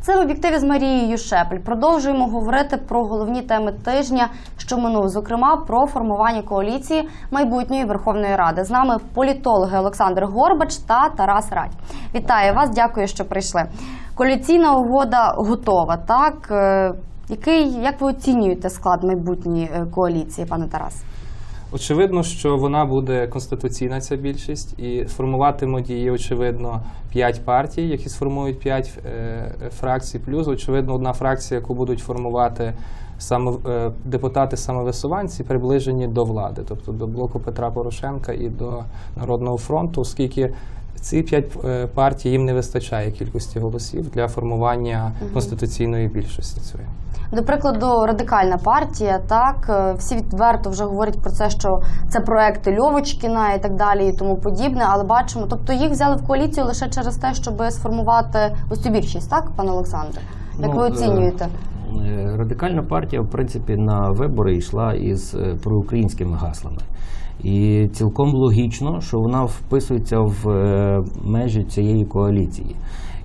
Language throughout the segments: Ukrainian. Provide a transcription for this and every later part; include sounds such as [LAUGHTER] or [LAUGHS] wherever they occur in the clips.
Це в об'єктиві з Марією Шепель. Продовжуємо говорити про головні теми тижня, що минув, зокрема про формування коаліції майбутньої Верховної Ради. З нами політологи Олександр Горбач та Тарас Радь. Вітаю вас, дякую, що прийшли. Коаліційна угода готова. Так Е, який як ви оцінюєте склад майбутньої е, коаліції, пане Тарас? Очевидно, що вона буде конституційна ця більшість, і формуватимуть її, очевидно, п'ять партій, які сформують п'ять е, фракцій. Плюс, очевидно, одна фракція, яку будуть формувати саме депутати самовисуванці, приближені до влади, тобто до блоку Петра Порошенка і до Народного фронту, оскільки ці п'ять е, партій їм не вистачає кількості голосів для формування конституційної більшості цієї. До прикладу, радикальна партія, так е, всі відверто вже говорять про це, що це проекти Льовочкіна і так далі, і тому подібне. Але бачимо, тобто їх взяли в коаліцію лише через те, щоб сформувати ось цю більшість, так, пане Олександре? Як Ну, ви е, оцінюєте? Радикальна партія, в принципі, на вибори йшла із проукраїнськими гаслами. І цілком логічно, що вона вписується в е, межі цієї коаліції.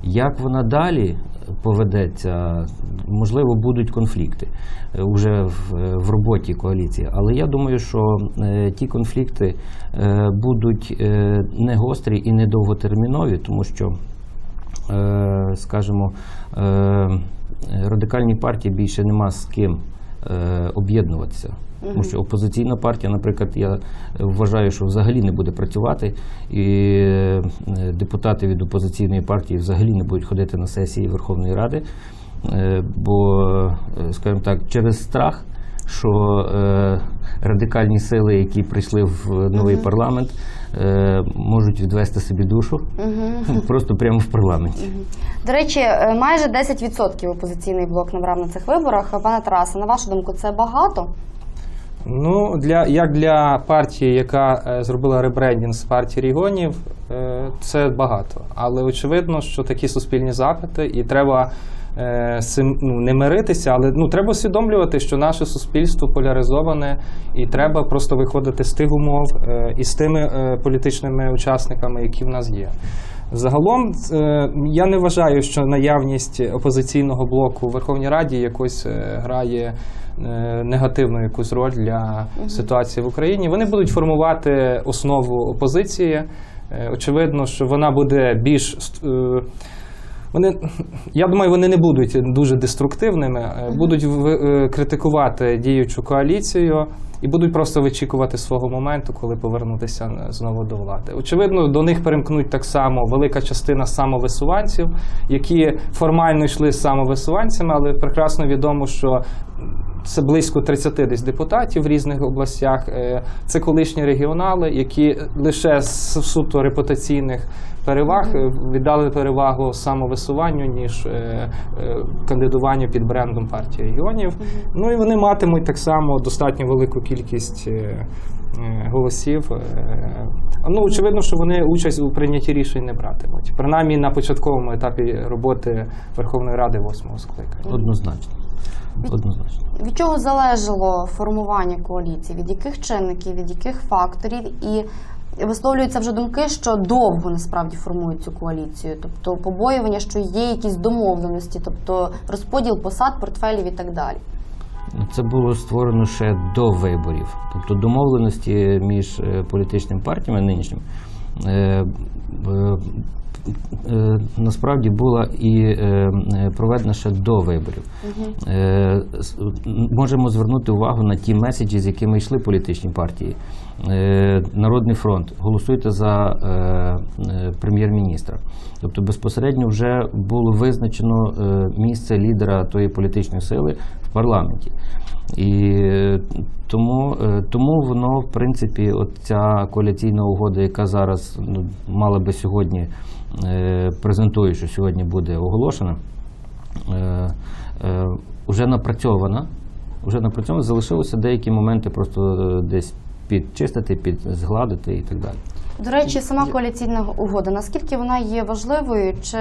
Як вона далі поведеться, можливо, будуть конфлікти е, уже в, е, в роботі коаліції. Але я думаю, що е, ті конфлікти будуть не гострі і не довготермінові, тому що скажімо, радикальній партії більше нема з ким об'єднуватися. Тому що опозиційна партія, наприклад, я вважаю, що взагалі не буде працювати, і е, депутати від опозиційної партії взагалі не будуть ходити на сесії Верховної Ради, е, бо, е, скажімо так, через страх, що е, радикальні сили, які прийшли в новий парламент, е, можуть відвести собі душу [LAUGHS] просто прямо в парламенті. До речі, майже 10% опозиційний блок набрав на цих виборах. Пане Тарасе, на вашу думку, це багато? Ну, для, як для партії, яка е, зробила ребрендінг з партії регіонів, е, це багато. Але очевидно, що такі суспільні запити, і треба е, з цим ну, не миритися, але ну, треба усвідомлювати, що наше суспільство поляризоване, і треба просто виходити з тих умов е, і з тими е, політичними учасниками, які в нас є. Загалом е, я не вважаю, що наявність опозиційного блоку в Верховній Раді якось е, грає е, негативну якусь роль для ситуації в Україні. Вони будуть формувати основу опозиції. Е, Очевидно, що вона буде більш е, вони, я думаю, вони не будуть дуже деструктивними, е, будуть в- е, критикувати діючу коаліцію і будуть просто вичікувати свого моменту, коли повернутися е, знову до влади. Очевидно, до них перемкнуть так само велика частина самовисуванців, які формально йшли самовисуванцями, але прекрасно відомо, що це близько 30 десь депутатів в різних областях. Е, Це колишні регіонали, які лише з суто репутаційних переваг е, віддали перевагу самовисуванню, ніж е, кандидуванню під брендом партії регіонів. Ну і вони матимуть так само достатньо велику кількість. Голосів. Ну, очевидно, що вони участь у прийнятті рішень не братимуть. Принаймні на початковому етапі роботи Верховної Ради восьмого скликання. Однозначно. Однозначно. Від чого залежало формування коаліції? Від яких чинників, від яких факторів? І висловлюються вже думки, що довго насправді формують цю коаліцію, тобто побоювання, що є якісь домовленості, тобто розподіл посад, портфелів і так далі. Це було створено ще до виборів. Тобто домовленості між е, політичними партіями нинішніми е, е, насправді була і е, е, проведена ще до виборів. Е, Можемо звернути увагу на ті меседжі, з якими йшли політичні партії. Е, Народний фронт, голосуйте за е, е, прем'єр-міністра. Тобто безпосередньо вже було визначено е, місце лідера тої політичної сили в парламенті. І е, тому, е, тому воно, в принципі, от ця коаліційна угода, яка зараз ну, мала би сьогодні е, презентує, що сьогодні буде оголошена, е, е, вже напрацьована. Вже напрацьована, залишилося деякі моменти просто десь підчистити, підзгладити і так далі. До речі, сама коаліційна угода, наскільки вона є важливою, чи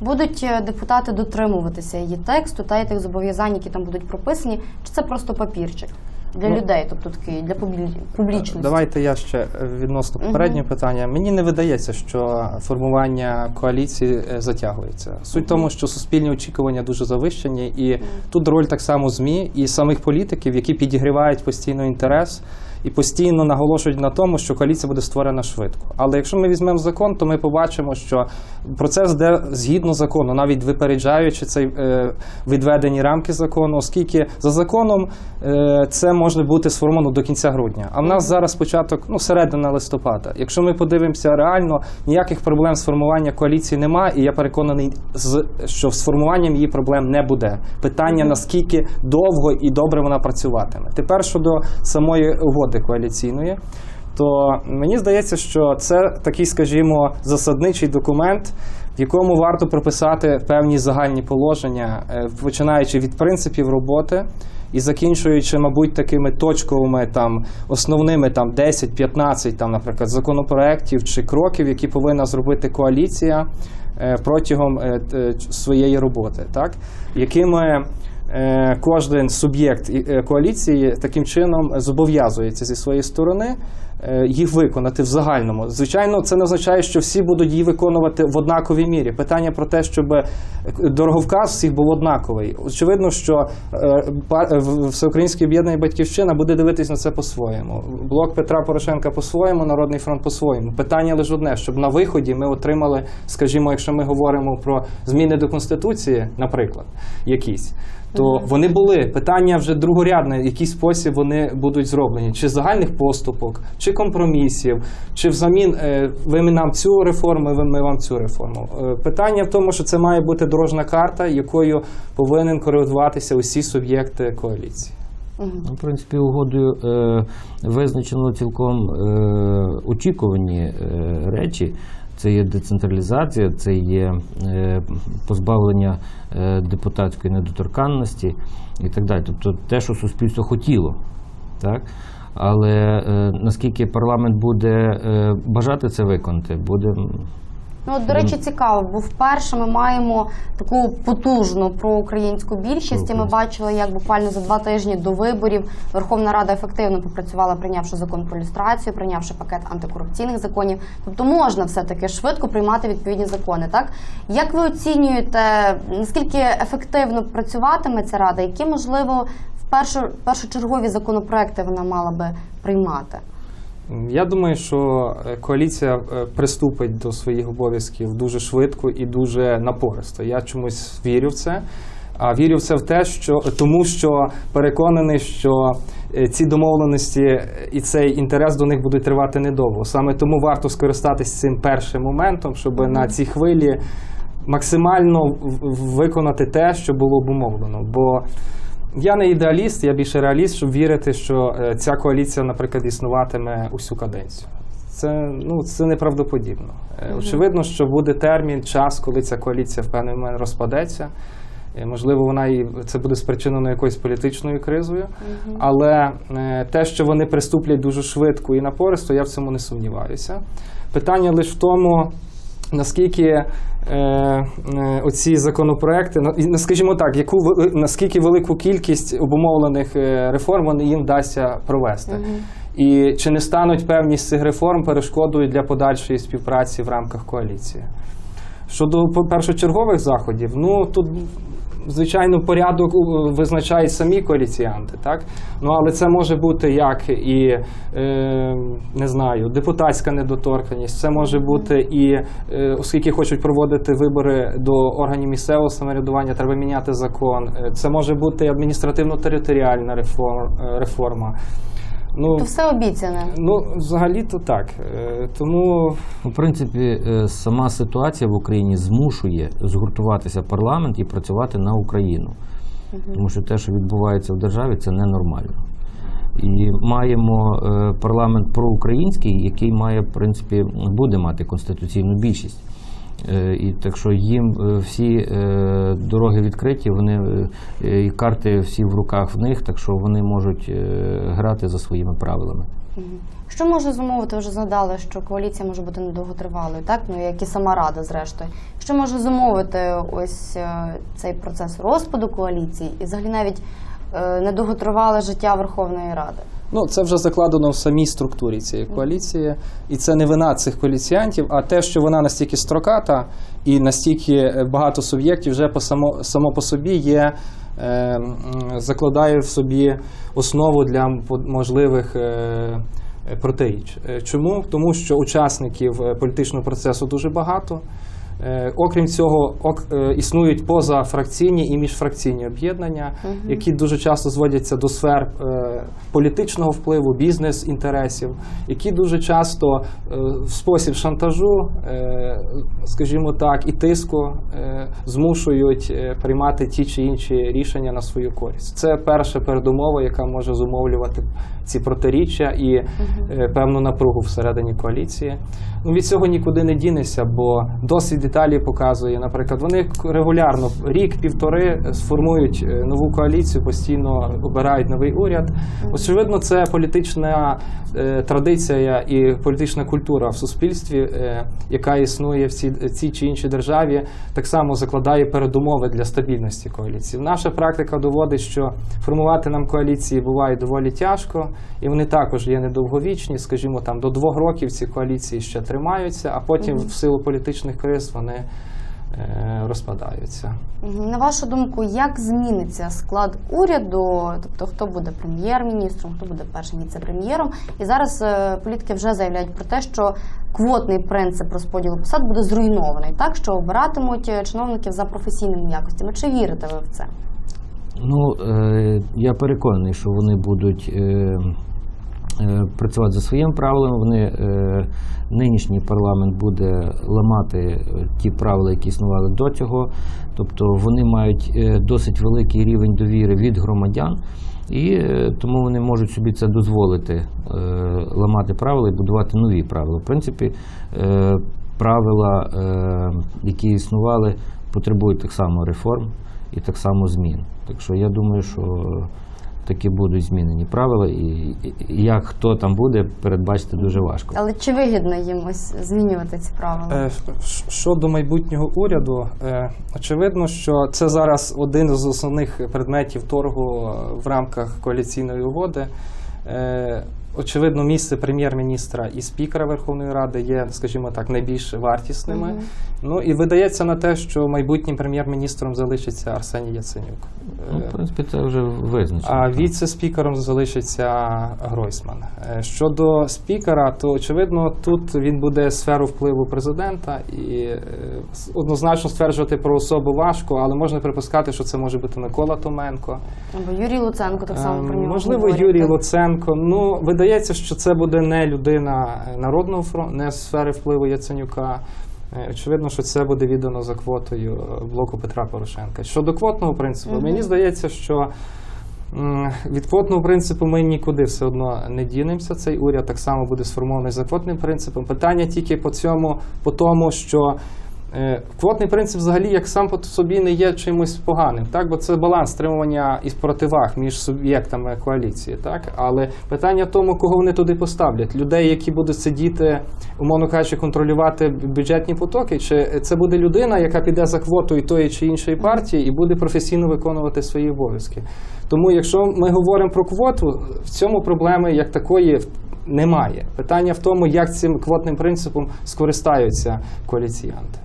будуть депутати дотримуватися її тексту та й тих зобов'язань, які там будуть прописані, чи це просто папірчик? Для Ну, людей, тобто такий для публі- публічності? Давайте я ще відносно відносно Мгм. попереднього питання. Мені не видається, що формування коаліції е, затягується. Суть в тому, що суспільні очікування дуже завищені, і тут роль так само ЗМІ і самих політиків, які підігрівають постійно інтерес. І постійно наголошують на тому, що коаліція буде створена швидко. Але якщо ми візьмемо закон, то ми побачимо, що процес йде згідно закону, навіть випереджаючи цей е, відведені рамки закону, оскільки за законом е, це може бути сформовано до кінця грудня. А в нас зараз початок, ну середина листопада. Якщо ми подивимося реально, ніяких проблем з формуванням коаліції немає, і я переконаний, що з формуванням її проблем не буде. Питання наскільки довго і добре вона працюватиме. Тепер щодо самої угоди коаліційної. То мені здається, що це такий, скажімо, засадничий документ, в якому варто прописати певні загальні положення, е, починаючи від принципів роботи і закінчуючи, мабуть, такими точковими там основними там 10-15 там, наприклад, законопроєктів чи кроків, які повинна зробити коаліція е, протягом е, своєї роботи, так якими кожен суб'єкт е, коаліції таким чином зобов'язується зі своєї сторони е, їх виконати в загальному. Звичайно, це не означає, що всі будуть її виконувати в однаковій мірі. Питання про те, щоб е, дороговказ всіх був однаковий. Очевидно, що е, е, всеукраїнське об'єднання батьківщина буде дивитись на це по-своєму. Блок Петра Порошенка по-своєму, Народний фронт по-своєму. Питання лише одне, щоб на виході ми отримали, скажімо, якщо ми говоримо про зміни до конституції, наприклад, якісь. То вони були питання вже другорядне, в який спосіб вони будуть зроблені, чи загальних поступок, чи компромісів, чи взамін е, ви нам цю реформу, ви ми вам цю реформу. Е, Питання в тому, що це має бути дорожна карта, якою повинен коригуватися усі суб'єкти коаліції. Ну, в принципі, угодою е, визначено цілком е, очікувані е, речі. Це є децентралізація, це є е, позбавлення е, депутатської недоторканності і так далі. Тобто те, що суспільство хотіло. Так? Але е, наскільки парламент буде бажати це виконати, буде Ну, от, до речі, цікаво, бо вперше ми маємо таку потужну проукраїнську більшість. І ми бачили, як буквально за два тижні до виборів Верховна Рада ефективно попрацювала, прийнявши закон про люстрацію, прийнявши пакет антикорупційних законів. Тобто можна все-таки швидко приймати відповідні закони. Так як ви оцінюєте, наскільки ефективно працюватиме ця рада, які можливо в першу першочергові законопроекти вона мала би приймати? Я думаю, що е, коаліція е, приступить до своїх обов'язків дуже швидко і дуже напористо. Я чомусь вірю в це. А вірю в це в те, що тому, що переконаний, що е, ці домовленості і цей інтерес до них будуть тривати недовго. Саме тому варто скористатись цим першим моментом, щоб на цій хвилі максимально виконати те, що було обумовлено. Бо я не ідеаліст, я більше реаліст, щоб вірити, що е, ця коаліція, наприклад, існуватиме усю каденцію. Це, ну, це неправдоподібно. Е, Очевидно, що буде термін, час, коли ця коаліція в певний момент розпадеться. Е, Можливо, вона і це буде спричинено якоюсь політичною кризою. Але е, те, що вони приступлять дуже швидко і напористо, я в цьому не сумніваюся. Питання лише в тому, наскільки е, е, оці законопроекти, ну, скажімо так, яку наскільки велику кількість обумовлених е, реформ вони їм вдасться провести. І чи не стануть певні з цих реформ перешкодою для подальшої співпраці в рамках коаліції? Щодо першочергових заходів, ну тут звичайно порядок визначають самі коаліціянти, так? Ну але це може бути як і е, не знаю, депутатська недоторканність, це може бути і е, оскільки хочуть проводити вибори до органів місцевого самоврядування, треба міняти закон. Е, Це може бути адміністративно-територіальна е, реформа. Ну, То все обіцяне. ну взагалі-то так. Е, Тому В принципі, е, сама ситуація в Україні змушує згуртуватися парламент і працювати на Україну. Тому що те, що відбувається в державі, це ненормально. І маємо е, парламент проукраїнський, який має, в принципі, буде мати конституційну більшість. Е, І так що їм е, всі е, дороги відкриті, вони і карти всі в руках в них, так що вони можуть грати за своїми правилами. Що може зумовити? Вже згадали, що коаліція може бути недовготривалою, так ну як і сама рада, зрештою. Що може зумовити ось цей процес розпаду коаліції, і взагалі навіть е, не доготрували життя Верховної Ради? Ну, це вже закладено в самій структурі цієї коаліції, і це не вина цих коаліціянтів, а те, що вона настільки строката і настільки е, багато суб'єктів вже по само, само по собі є, е, закладає в собі основу для можливих. Е, Протиріч. Чому? Тому що учасників політичного процесу дуже багато. Е, Окрім цього, е, існують позафракційні і міжфракційні об'єднання, які дуже часто зводяться до сфер е, політичного впливу, бізнес-інтересів, які дуже часто в спосіб шантажу, скажімо так, і тиску змушують приймати ті чи інші рішення на свою користь. Це перша передумова, яка може зумовлювати ці протиріччя і е, певну напругу всередині коаліції. Ну, від цього нікуди не дінешся, бо досвід Італії показує, наприклад, вони регулярно рік-півтори сформують е, нову коаліцію, постійно обирають новий уряд. Очевидно, це політична е, традиція і політична культура в суспільстві, е, яка існує в цій чи іншій державі, так само закладає передумови для стабільності коаліції. Наша практика доводить, що формувати нам коаліції буває доволі тяжко, і вони також є недовговічні. Скажімо, там до двох років ці коаліції ще тримаються, а потім в силу політичних криз вони е, розпадаються. На вашу думку, як зміниться склад уряду? Тобто, хто буде прем'єр-міністром, хто буде першим віце-прем'єром? І зараз е, політики вже заявляють про те, що квотний принцип розподілу посад буде зруйнований, так що обиратимуть е, чиновників за професійними якостями. Чи вірите ви в це? Ну, е, я переконаний, що вони будуть е, е, працювати за своїми правилами. Вони, нинішній парламент буде ламати ті правила, які існували до цього. Тобто вони мають досить великий рівень довіри від громадян. І тому вони можуть собі це дозволити ламати правила і будувати нові правила. В принципі, правила, які існували, потребують так само реформ і так само змін. Так що я думаю, що такі будуть змінені правила, і, як хто там буде, передбачити дуже важко. Але чи вигідно їм ось змінювати ці правила? Е, Щодо майбутнього уряду, е, очевидно, що це зараз один з основних предметів торгу е, в рамках коаліційної угоди. Очевидно, місце прем'єр-міністра і спікера Верховної Ради є, скажімо так, найбільш вартісними. Мгм. Ну і видається на те, що майбутнім прем'єр-міністром залишиться Арсеній Яценюк. Ну, в принципі, це вже визначено. а віце-спікером залишиться Гройсман. Е, Щодо спікера, то очевидно тут він буде сферу впливу президента, і е, однозначно стверджувати про особу важко, але можна припускати, що це може бути Микола Томенко. Або Юрій Луценко так само Ем, про нього Можливо, Юрій? Луценко. Ну, видається, що це буде не людина е, народного фронту, не сфери впливу Яценюка. Е, Очевидно, що це буде віддано за квотою е, блоку Петра Порошенка. Щодо квотного принципу, Мгм. мені здається, що від квотного принципу ми нікуди все одно не дінемося. Цей уряд так само буде сформований за квотним принципом. Питання тільки по цьому, по тому, що Квотний принцип взагалі як сам по собі не є чимось поганим, так? бо це баланс стримування і противаг між суб'єктами коаліції. Так? Але питання в тому, кого вони туди поставлять. Людей, які будуть сидіти, умовно кажучи, контролювати бюджетні потоки, чи це буде людина, яка піде за квотою тої чи іншої партії і буде професійно виконувати свої обов'язки. Тому, якщо ми говоримо про квоту, в цьому проблеми як такої немає. Питання в тому, як цим квотним принципом скористаються коаліціянти.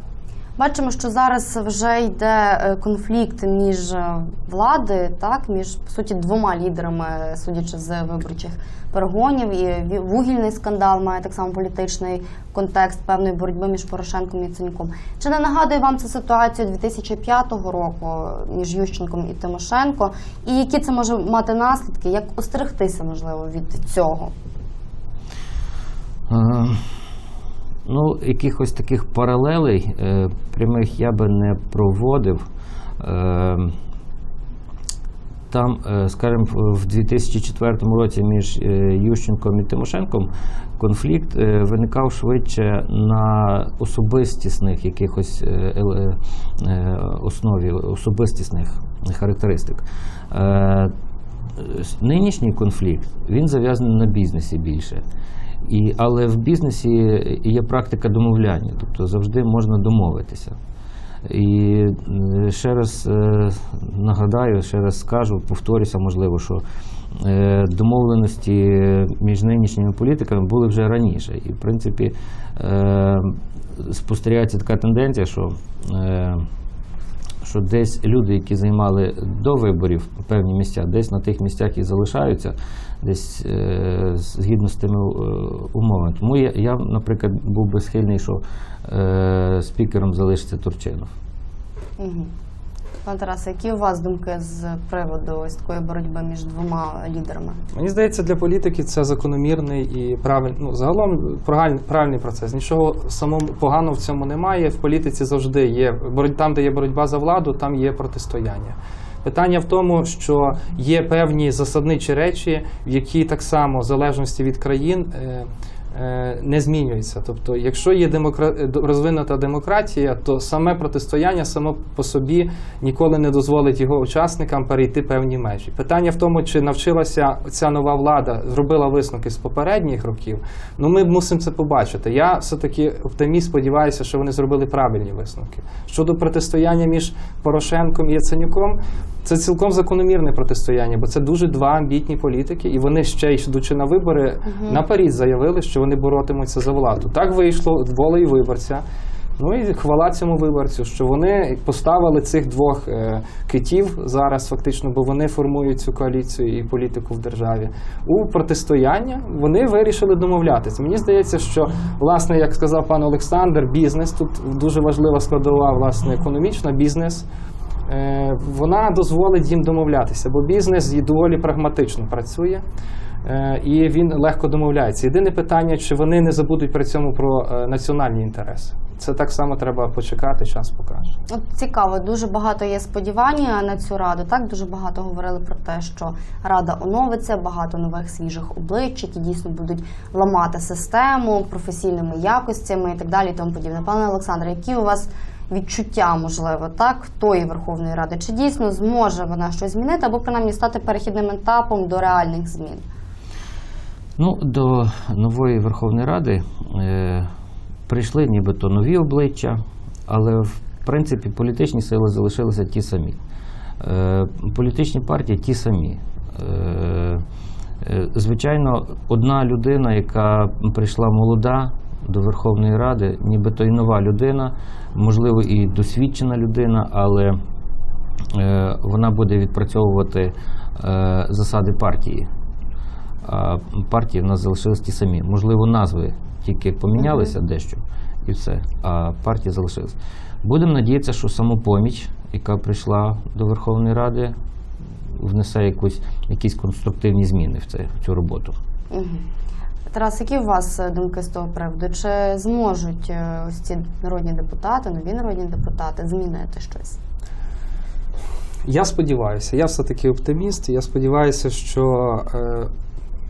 Бачимо, що зараз вже йде е, конфлікт між е, влади, так між по суті двома лідерами, судячи з виборчих перегонів. І вугільний скандал має так само політичний контекст певної боротьби між Порошенком і Яценюком. Чи не нагадує вам це ситуацію 2005 року між Ющенком і Тимошенко? І які це може мати наслідки? Як остерегтися можливо від цього? Е, Ну, якихось таких паралелей е, прямих я би не проводив. Е, Там, е, скажімо, в- в 2004 році між е, Ющенком і Тимошенком конфлікт е, виникав швидше на особистісних якихось основі, особистісних характеристик. Нинішній конфлікт він зав'язаний на бізнесі більше. І, але в бізнесі є практика домовляння, тобто завжди можна домовитися. І е, ще раз е, нагадаю, ще раз скажу, повторюся, можливо, що е, домовленості між нинішніми політиками були вже раніше. І, в принципі, спостерігається така тенденція, що що десь люди, які займали до виборів певні місця, десь на тих місцях і залишаються, десь е, згідно з тими е, умовами. Тому я, я, наприклад, був би схильний, що е, спікером залишиться Турчинов. Угу. Пане Тарасе, які у вас думки з приводу ось такої боротьби між двома лідерами? Мені здається, для політики це закономірний і правильний, ну, загалом правильний, процес. Нічого самому поганого в цьому немає. В політиці завжди є там, де є боротьба за владу, там є протистояння. Питання в тому, що є певні засадничі речі, в які так само в залежності від країн. е, Не змінюються. Тобто, якщо є демокра... е, розвинута демократія, то саме протистояння само по собі ніколи не дозволить його учасникам перейти певні межі. Питання в тому, чи навчилася ця нова влада, зробила висновки з попередніх років. Ну ми мусимо це побачити. Я все-таки оптиміст, сподіваюся, що вони зробили правильні висновки. Щодо протистояння між Порошенком і Яценюком, це цілком закономірне протистояння, бо це дуже два амбітні політики, і вони ще йдучи на вибори наперед заявили, що вони боротимуться за владу. Так вийшло волею виборця. Ну і хвала цьому виборцю, що вони поставили цих двох е, китів зараз, фактично, бо вони формують цю коаліцію і політику в державі. У протистояння вони вирішили домовлятися. Мені здається, що власне, як сказав пан Олександр, бізнес тут дуже важлива складова, власне, економічна бізнес. Е, вона дозволить їм домовлятися, бо бізнес доволі прагматично працює. е, І він легко домовляється. Єдине питання, чи вони не забудуть при цьому про е, національні інтереси. Це так само треба почекати, час покаже. От цікаво, дуже багато є сподівання на цю раду. Так дуже багато говорили про те, що рада оновиться, багато нових свіжих облич, які дійсно будуть ламати систему професійними якостями і так далі. І тому подібне. Пане Олександре, які у вас відчуття, можливо, так тої Верховної Ради? Чи дійсно зможе вона щось змінити або принаймні стати перехідним етапом до реальних змін? Ну, до нової Верховної Ради е, прийшли нібито нові обличчя, але в принципі політичні сили залишилися ті самі. Е, політичні партії ті самі. Е, е, звичайно, одна людина, яка прийшла молода до Верховної Ради, нібито і нова людина, можливо, і досвідчена людина, але е, вона буде відпрацьовувати е, засади партії а партії в нас залишились ті самі. Можливо, назви тільки помінялися дещо і все, а партії залишились. Будемо надіятися, що самопоміч, яка прийшла до Верховної Ради, внесе якусь, якісь конструктивні зміни в, це, в цю роботу. Угу. Тарас, які у вас е, думки з того приводу? Чи зможуть е, ось ці народні депутати, нові народні депутати змінити щось? Я сподіваюся, я все-таки оптиміст. Я сподіваюся, що е,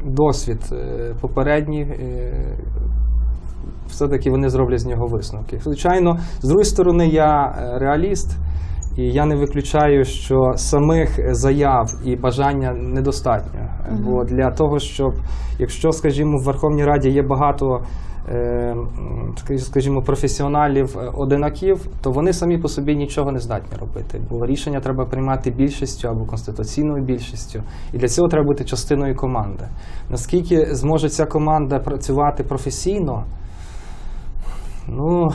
досвід попередній. Все-таки вони зроблять з нього висновки. Звичайно, з другої сторони, я реаліст, і я не виключаю, що самих заяв і бажання недостатньо. Бо для того, щоб, якщо, скажімо, в Верховній Раді є багато. е, Скажімо, професіоналів е, одинаків, то вони самі по собі нічого не здатні робити, бо рішення треба приймати більшістю або конституційною більшістю, і для цього треба бути частиною команди. Наскільки зможе ця команда працювати професійно, ну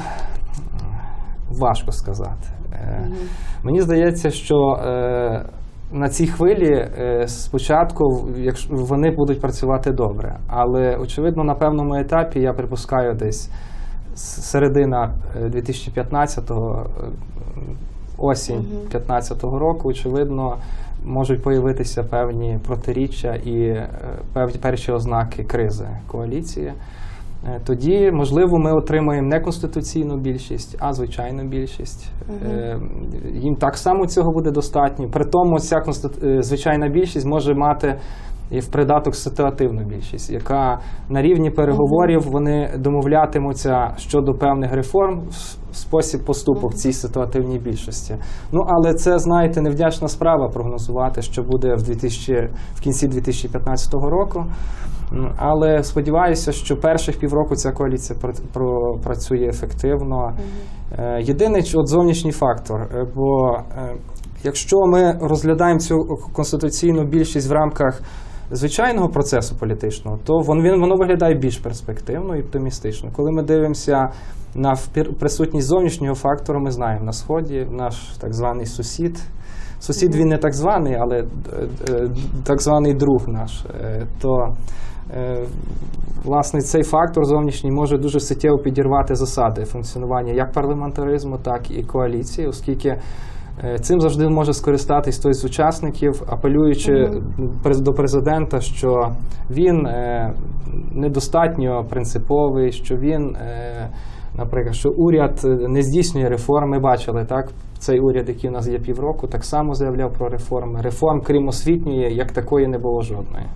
важко сказати. Мені здається, що е, на цій хвилі е, спочатку, вони будуть працювати добре, але очевидно, на певному етапі я припускаю десь середина е, 2015-го, е, осінь 2015 року, очевидно, можуть появитися певні протиріччя і перші ознаки кризи коаліції. Е, Тоді, можливо, ми отримаємо не конституційну більшість, а звичайну більшість. Е, Їм так само цього буде достатньо. При тому, ця конститу- е, звичайна більшість може мати і в придаток ситуативну більшість, яка на рівні переговорів вони домовлятимуться щодо певних реформ в спосіб поступок цій ситуативній більшості. Ну але це, знаєте, невдячна справа прогнозувати, що буде в 2000, в кінці 2015 року. Але сподіваюся, що перших півроку ця коаліція пр- працює ефективно. Е, Єдиний от зовнішній фактор, е, бо е, якщо ми розглядаємо цю конституційну більшість в рамках звичайного процесу політичного, то він, воно виглядає більш перспективно і оптимістично. Коли ми дивимося на присутність зовнішнього фактору, ми знаємо на сході наш так званий сусід. Сусід він не так званий, але так званий друг наш. То власне цей фактор зовнішній може дуже суттєво підірвати засади функціонування як парламентаризму, так і коаліції, оскільки е, цим завжди може скористатись хтось з учасників, апелюючи през- до президента, що він е, недостатньо принциповий, що він. е, Наприклад, що уряд е, не здійснює реформи, бачили так. Цей уряд, який у нас є півроку, так само заявляв про реформи. Реформ, крім освітньої, як такої не було жодної.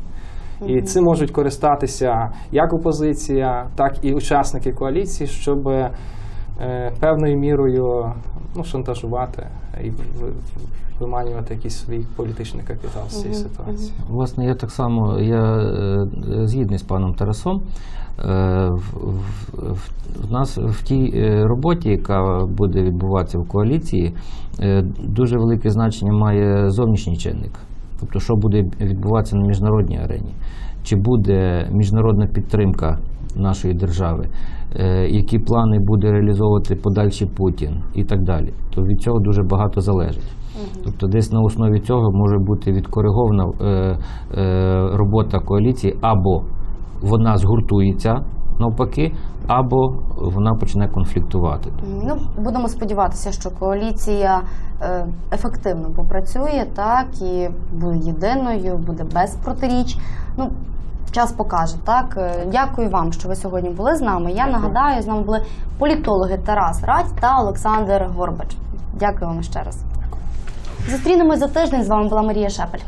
І цим можуть користатися як опозиція, так і учасники коаліції, щоб е, певною мірою ну, шантажувати і виманювати якийсь свій політичний капітал з цієї ситуації. Власне, я так само я е, згідний з паном Тарасом. Е, В, в, в- нас в тій е, роботі, яка буде відбуватися в коаліції, дуже велике значення має зовнішній чинник. Тобто, що буде відбуватися на міжнародній арені, чи буде міжнародна підтримка нашої держави, е, які плани буде реалізовувати подальший Путін і так далі. То від цього дуже багато залежить. Тобто, десь на основі цього може бути відкоригована е, е, робота коаліції, або вона згуртується навпаки, або вона почне конфліктувати. Ну, будемо сподіватися, що коаліція е, ефективно попрацює, так і буде єдиною, буде без протиріч. Ну, час покаже, так. Е, Дякую вам, що ви сьогодні були з нами. Я нагадаю, з нами були політологи Тарас Радь та Олександр Горбач. Дякую вам ще раз. Зустрінемось за тиждень. З вами була Марія Шепель.